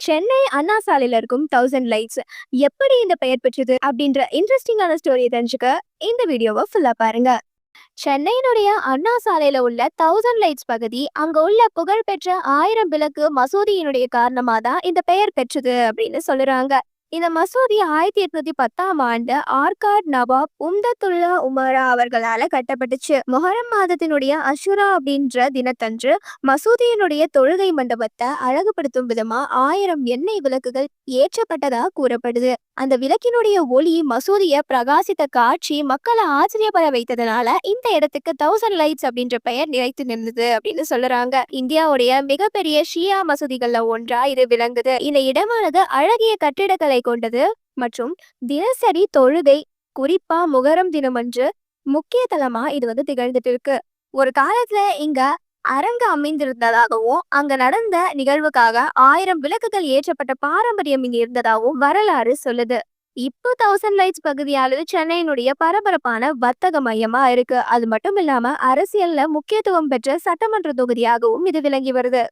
சென்னை அண்ணா சாலையில இருக்கும் thousand lights எப்படி இந்த பெயர் பெற்றது அப்படின்ற இன்ட்ரெஸ்டிங்கான ஸ்டோரியை தெரிஞ்சுக்க இந்த வீடியோவை ஃபுல்லா பாருங்க. சென்னையினுடைய அண்ணா சாலையில உள்ள தௌசண்ட் லைட்ஸ் பகுதி அங்க உள்ள புகழ்பெற்ற ஆயிரம் விளக்கு மசூதியினுடைய காரணமா தான் இந்த பெயர் பெற்றது அப்படின்னு சொல்லுறாங்க. இந்த மசூதி ஆயிரத்தி எட்நூத்தி பத்தாம் ஆண்டு ஆர்காட் நவாப் உம்தத்துல்லா உமரா அவர்களால கட்டப்பட்டுச்சு. மொஹரம் மாதத்தினுடைய அஷுரா அப்படின்ற தினத்தன்று மசூதியினுடைய தொழுகை மண்டபத்தை அழகுபடுத்தும் விதமா ஆயிரம் எண்ணெய் விளக்குகள் ஏற்றப்பட்டதா கூறப்படுது. அந்த விளக்கினுடைய ஒளி மசூதிய பிரகாசித்த காட்சி மக்களை ஆச்சரியப்பட வைத்ததுனால இந்த இடத்துக்கு தௌசண்ட் லைட்ஸ் அப்படின்ற பெயர் நிலைத்து நின்றது அப்படின்னு சொல்லுறாங்க. இந்தியாவுடைய மிகப்பெரிய ஷியா மசூதிகள்ல ஒன்றா இது விளங்குது. இந்த இடமானது அழகிய கட்டிடக்கலை கொண்டது மற்றும் தினசரி தொழுகை குறிப்பா முகரம் தினமன்று முக்கிய தலமா இது வந்து திகழ்ந்துட்டு இருக்கு. ஒரு காலத்துல இங்க அரங்கு அமைந்திருந்ததாகவும் அங்க நடந்த நிகழ்வுக்காக ஆயிரம் விளக்குகள் ஏற்றப்பட்ட பாரம்பரியம் இங்க இருந்ததாகவும் வரலாறு சொல்லுது. இப்போ தௌசண்ட் லைட்ஸ் பகுதியானது சென்னையினுடைய பரபரப்பான வர்த்தக மையமா இருக்கு. அது மட்டும் இல்லாம அரசியல்ல முக்கியத்துவம் பெற்ற சட்டமன்ற தொகுதியாகவும் இது விளங்கி வருது.